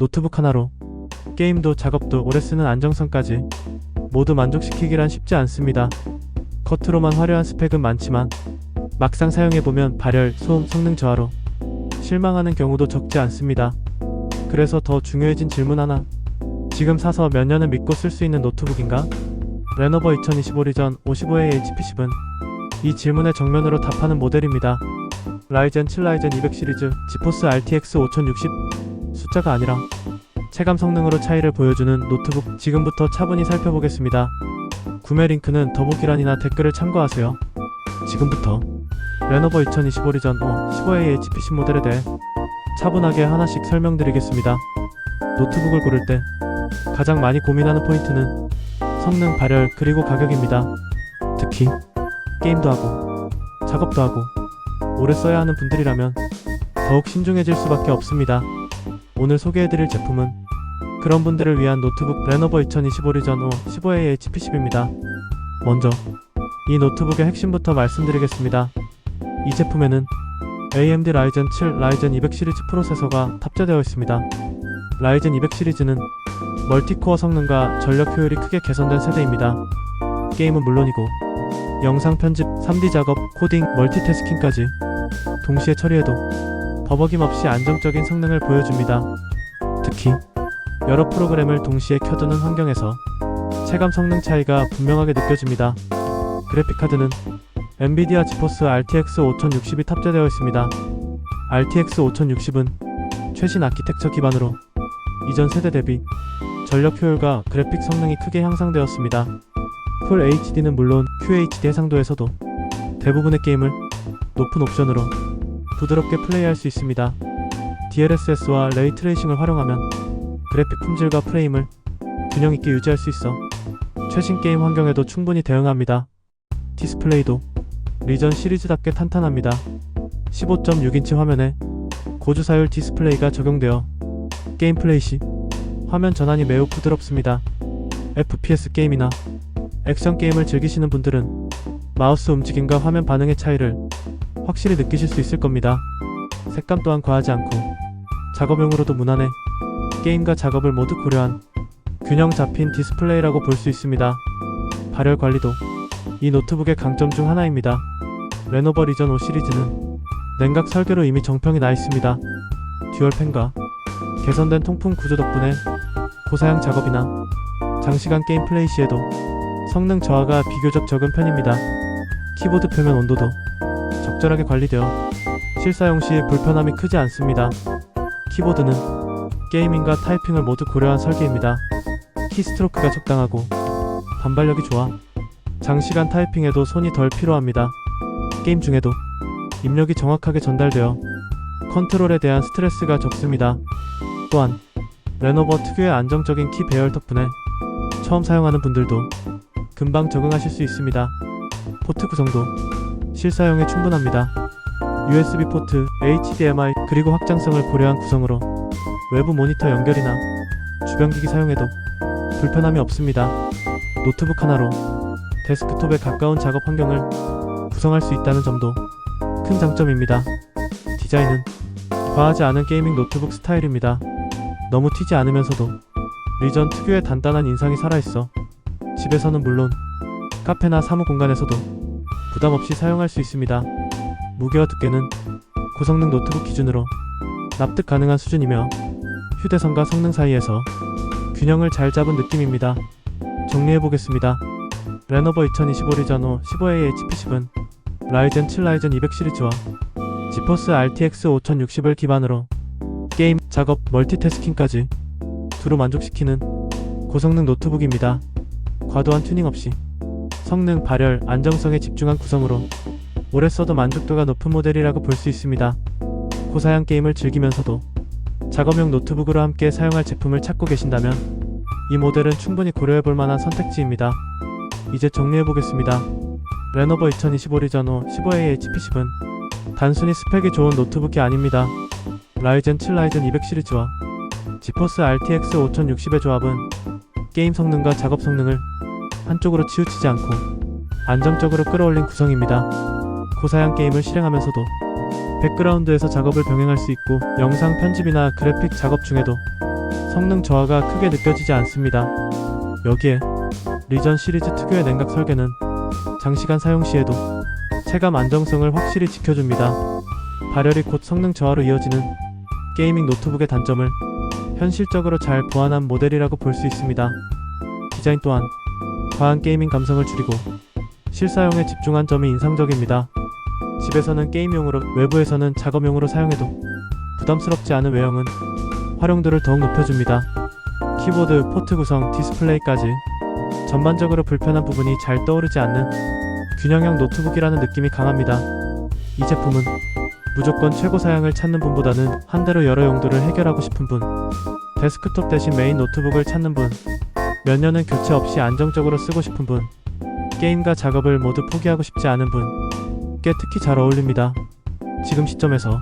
노트북 하나로 게임도 작업도 오래 쓰는 안정성까지 모두 만족시키기란 쉽지 않습니다. 겉으로만 화려한 스펙은 많지만 막상 사용해보면 발열, 소음, 성능 저하로 실망하는 경우도 적지 않습니다. 그래서 더 중요해진 질문 하나. 지금 사서 몇 년을 믿고 쓸 수 있는 노트북인가? 레노버 2025 리전 55A HPC은 이 질문에 정면으로 답하는 모델입니다. 라이젠 7 라이젠 200 시리즈 지포스 RTX 5060 숫자가 아니라 체감 성능으로 차이를 보여주는 노트북 지금부터 차분히 살펴보겠습니다. 구매 링크는 더보기란이나 댓글을 참고하세요. 지금부터 레노버 2025 리전 5 15A HPC 모델에 대해 차분하게 하나씩 설명드리겠습니다. 노트북을 고를 때 가장 많이 고민하는 포인트는 성능, 발열, 그리고 가격입니다. 특히 게임도 하고 작업도 하고 오래 써야 하는 분들이라면 더욱 신중해질 수밖에 없습니다. 오늘 소개해드릴 제품은 그런 분들을 위한 노트북 레노버 2025 리전 5 15A HPC입니다. 먼저 이 노트북의 핵심부터 말씀드리겠습니다. 이 제품에는 AMD 라이젠 7 라이젠 200 시리즈 프로세서가 탑재되어 있습니다. 라이젠 200 시리즈는 멀티코어 성능과 전력 효율이 크게 개선된 세대입니다. 게임은 물론이고 영상 편집, 3D 작업, 코딩, 멀티태스킹까지 동시에 처리해도 버벅임 없이 안정적인 성능을 보여줍니다. 특히 여러 프로그램을 동시에 켜두는 환경에서 체감 성능 차이가 분명하게 느껴집니다. 그래픽카드는 엔비디아 지포스 RTX 5060이 탑재되어 있습니다. RTX 5060은 최신 아키텍처 기반으로 이전 세대 대비 전력 효율과 그래픽 성능이 크게 향상되었습니다. 풀 HD는 물론 QHD 해상도에서도 대부분의 게임을 높은 옵션으로 부드럽게 플레이할 수 있습니다. DLSS와 레이 트레이싱을 활용하면 그래픽 품질과 프레임을 균형 있게 유지할 수 있어 최신 게임 환경에도 충분히 대응합니다. 디스플레이도 리전 시리즈답게 탄탄합니다. 15.6인치 화면에 고주사율 디스플레이가 적용되어 게임 플레이 시 화면 전환이 매우 부드럽습니다. FPS 게임이나 액션 게임을 즐기시는 분들은 마우스 움직임과 화면 반응의 차이를 확실히 느끼실 수 있을 겁니다. 색감 또한 과하지 않고 작업용으로도 무난해 게임과 작업을 모두 고려한 균형 잡힌 디스플레이라고 볼 수 있습니다. 발열 관리도 이 노트북의 강점 중 하나입니다. 레노버 리전 5 시리즈는 냉각 설계로 이미 정평이 나 있습니다. 듀얼 팬과 개선된 통풍 구조 덕분에 고사양 작업이나 장시간 게임 플레이 시에도 성능 저하가 비교적 적은 편입니다. 키보드 표면 온도도 적절하게 관리되어 실사용 시 불편함이 크지 않습니다. 키보드는 게이밍과 타이핑을 모두 고려한 설계입니다. 키스트로크가 적당하고 반발력이 좋아 장시간 타이핑에도 손이 덜 필요합니다. 게임 중에도 입력이 정확하게 전달되어 컨트롤에 대한 스트레스가 적습니다. 또한 레노버 특유의 안정적인 키 배열 덕분에 처음 사용하는 분들도 금방 적응하실 수 있습니다. 포트 구성도 실사용에 충분합니다. USB 포트, HDMI 그리고 확장성을 고려한 구성으로 외부 모니터 연결이나 주변 기기 사용에도 불편함이 없습니다. 노트북 하나로 데스크톱에 가까운 작업 환경을 구성할 수 있다는 점도 큰 장점입니다. 디자인은 과하지 않은 게이밍 노트북 스타일입니다. 너무 튀지 않으면서도 리전 특유의 단단한 인상이 살아있어 집에서는 물론 카페나 사무 공간에서도 부담 없이 사용할 수 있습니다. 무게와 두께는 고성능 노트북 기준으로 납득 가능한 수준이며 휴대성과 성능 사이에서 균형을 잘 잡은 느낌입니다. 정리해보겠습니다. 레노버 2025 리전 5 15A HPC은 라이젠 7 라이젠 200 시리즈와 지포스 RTX 5060을 기반으로 게임, 작업, 멀티태스킹까지 두루 만족시키는 고성능 노트북입니다. 과도한 튜닝 없이 성능, 발열, 안정성에 집중한 구성으로 오래 써도 만족도가 높은 모델이라고 볼 수 있습니다. 고사양 게임을 즐기면서도 작업용 노트북으로 함께 사용할 제품을 찾고 계신다면 이 모델은 충분히 고려해 볼 만한 선택지입니다. 이제 정리해 보겠습니다. 레노버 2025 리전 5 15A HPC은 단순히 스펙이 좋은 노트북이 아닙니다. 라이젠 7 라이젠 200 시리즈와 지포스 RTX 5060의 조합은 게임 성능과 작업 성능을 한쪽으로 치우치지 않고 안정적으로 끌어올린 구성입니다. 고사양 게임을 실행하면서도 백그라운드에서 작업을 병행할 수 있고 영상 편집이나 그래픽 작업 중에도 성능 저하가 크게 느껴지지 않습니다. 여기에 리전 시리즈 특유의 냉각 설계는 장시간 사용 시에도 체감 안정성을 확실히 지켜줍니다. 발열이 곧 성능 저하로 이어지는 게이밍 노트북의 단점을 현실적으로 잘 보완한 모델이라고 볼 수 있습니다. 디자인 또한 과한 게이밍 감성을 줄이고 실사용에 집중한 점이 인상적입니다. 집에서는 게임용으로, 외부에서는 작업용으로 사용해도 부담스럽지 않은 외형은 활용도를 더욱 높여줍니다. 키보드, 포트 구성, 디스플레이까지 전반적으로 불편한 부분이 잘 떠오르지 않는 균형형 노트북이라는 느낌이 강합니다. 이 제품은 무조건 최고 사양을 찾는 분보다는 한 대로 여러 용도를 해결하고 싶은 분, 데스크톱 대신 메인 노트북을 찾는 분, 몇 년은 교체 없이 안정적으로 쓰고 싶은 분, 게임과 작업을 모두 포기하고 싶지 않은 분께 특히 잘 어울립니다. 지금 시점에서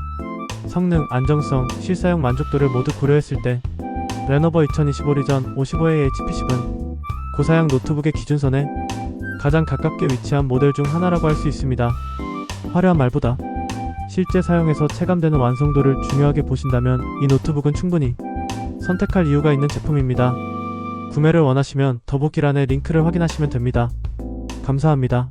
성능, 안정성, 실사용 만족도를 모두 고려했을 때 레노버 2025 리전 55A HPC는 고사양 노트북의 기준선에 가장 가깝게 위치한 모델 중 하나라고 할 수 있습니다. 화려한 말보다 실제 사용에서 체감되는 완성도를 중요하게 보신다면 이 노트북은 충분히 선택할 이유가 있는 제품입니다. 구매를 원하시면 더보기란에 링크를 확인하시면 됩니다. 감사합니다.